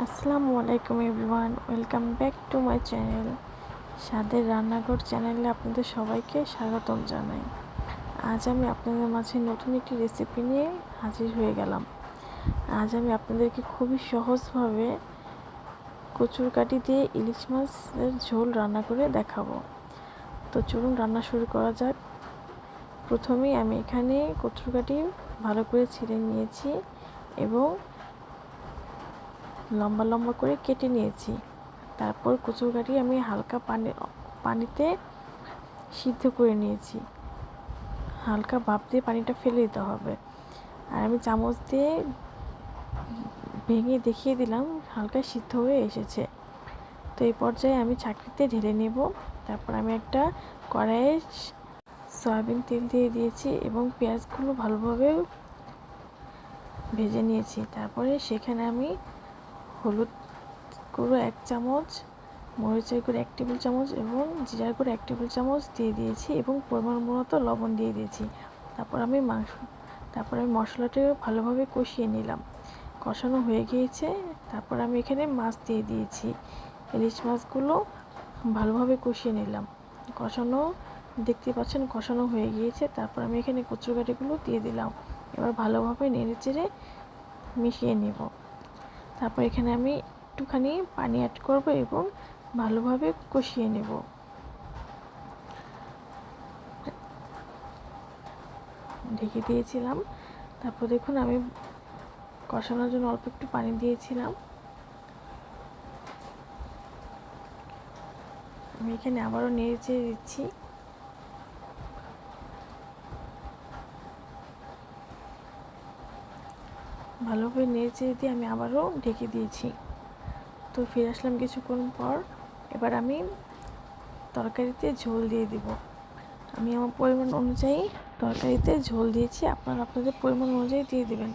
আসসালামু আলাইকুম everyone, welcome back to my channel Swader Rannaghor চ্যানেলে আপনাদের সবাইকে স্বাগতম জানাই। আজ আমি আপনাদের মাঝে নতুন একটি রেসিপি নিয়ে হাজির হয়ে গেলাম। আজ আমি আপনাদেরকে খুবই সহজভাবে কচুর কাটি দিয়ে ইলিশ মাছের ঝোল রান্না করে দেখাবো। তো চলুন রান্না শুরু করা যাক। প্রথমেই আমি এখানে কচুর কাটি ভালো করে ছিঁড়ে নিয়েছি এবং লম্বা লম্বা করে কেটে নিয়েছি। তারপর কচুর কাটি আমি হালকা পানি, পানিতে সিদ্ধ করে নিয়েছি। হালকা ভাপ দিয়ে পানিটা ফেলে দিতে হবে। আর আমি চামচ দিয়ে ভেঙে দেখিয়ে দিলাম, হালকা সিদ্ধ হয়ে এসেছে। তো এই পর্যায়ে আমি চাকরিতে ঢেলে নেব। তারপর আমি একটা কড়াইয়ে সয়াবিন তেল দিয়ে দিয়েছি এবং পেঁয়াজগুলো ভালোভাবে ভেজে নিয়েছি। তারপরে সেখানে আমি হলুদ গুঁড়ো এক চামচ, মরিচের গুঁড়ো এক টেবিল চামচ এবং জিরার গুঁড়ো এক টেবিল চামচ দিয়ে দিয়েছি এবং পরিমাণ মতো লবণ দিয়ে দিয়েছি। তারপর আমি মাংস, তারপর আমি মশলাটা ভালোভাবে কষিয়ে নিলাম। কষানো হয়ে গিয়েছে। তারপর আমি এখানে মাছ দিয়ে দিয়েছি। ইলিশ মাছগুলো ভালোভাবে কষিয়ে নিলাম। কষানো, দেখতে পাচ্ছেন কষানো হয়ে গিয়েছে। তারপর আমি এখানে কচুর কচুকাটিগুলো দিয়ে দিলাম। এবার ভালোভাবে নেড়ে চেড়ে মিশিয়ে নেব। তারপর এখানে আমি একটুখানি পানি অ্যাড করব এবং ভালোভাবে কষিয়ে নেব। ঢেকে দিয়েছিলাম। তারপর দেখুন আমি কষানোর জন্য অল্প একটু পানি দিয়েছিলাম। আমি এখানে আবারও নেড়ে চেড়ে দিচ্ছি। ভালোভাবে নেড়ে দিয়ে আমি আবারও ঢেকে দিয়েছি। তো ফিরে আসলাম কিছুক্ষণ পর। এবার আমি তরকারিতে ঝোল দিয়ে দিব। আমি আমার পরিমাণ অনুযায়ী তরকারিতে ঝোল দিয়েছি। আপনারা আপনাদের পরিমাণ অনুযায়ী দিয়ে দেবেন।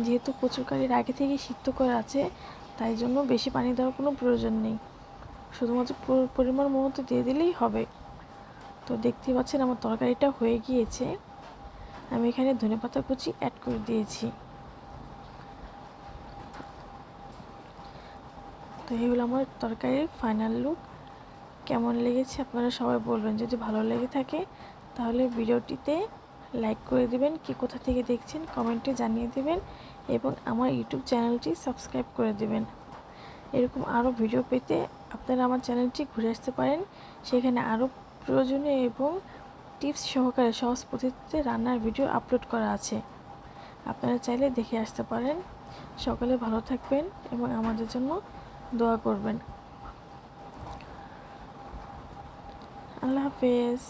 যেহেতু কচুরকারির আগে থেকে সিদ্ধ করা আছে, তাই জন্য বেশি পানি দেওয়ার কোনো প্রয়োজন নেই। শুধুমাত্র পরিমাণ মতো দিয়ে দিলেই হবে। তো দেখতেই পাচ্ছেন আমার তরকারিটা হয়ে গিয়েছে। আমি এখানে ধনে পাতা কুচি অ্যাড করে দিয়েছি। তো এই হলো আমার তরকারির ফাইনাল লুক কেমন লেগেছে আপনারা সবাই বলবেন। যদি ভালো লেগে থাকে, তাহলে ভিডিওটিতে লাইক করে দিবেন, কি কোথা থেকে দেখছেন কমেন্টে জানিয়ে দেবেন এবং আমার ইউটিউব চ্যানেলটি সাবস্ক্রাইব করে দেবেন। এরকম আরও ভিডিও পেতে আপনারা আমার চ্যানেলটি ঘুরে আসতে পারেন। সেখানে আরও প্রয়োজনীয় এবং টিপস সহকারে সহজ পদ্ধতিতে রান্নার ভিডিও আপলোড করা আছে। আপনারা চাইলে দেখে আসতে পারেন। সকলে ভালো থাকবেন এবং আমাদের জন্য দোয়া করবেন। আল্লাহ হাফেজ।